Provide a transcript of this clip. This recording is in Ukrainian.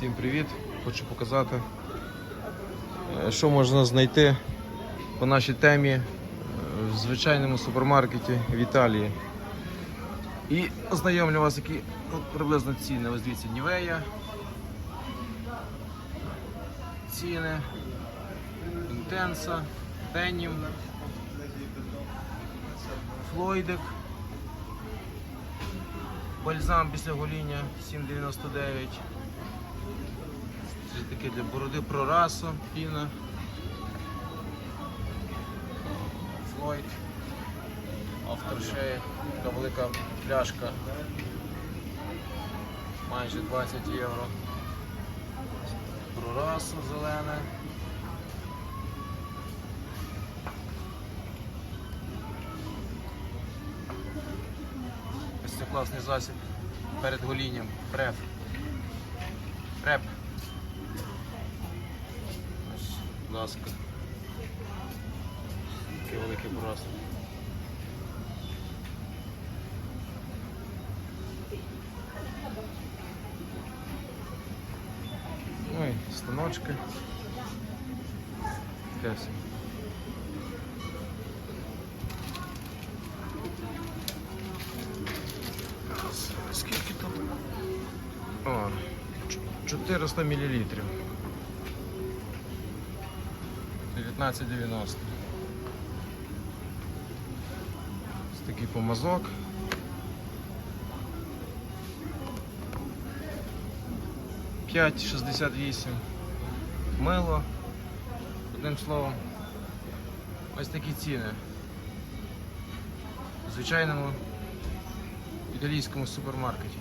Всім привіт! Хочу показати, е, що можна знайти по нашій темі е, в звичайному супермаркеті в Італії. І ознайомлю вас, які от, приблизно ціни. Ось дивіться, Нівея. Ціни, Інтенса, Денім, Флойдик. Бальзам після гоління 7,99. Таке для бороди прорасо, піна. Флойд. Авторшеї. Така велика пляшка. Майже 20 євро. Прорасо зелене. Ось це класний засіб перед голінням. Преп. Преп. Будь ласка. Такий великий просто. Ну і станочки. Таке все. Скільки тут? О, ч- 400 мл. 19,90. Ось такий помазок. П'ять шістдесят вісім. Мило. Одним словом. Ось такі ціни. В звичайному італійському супермаркеті.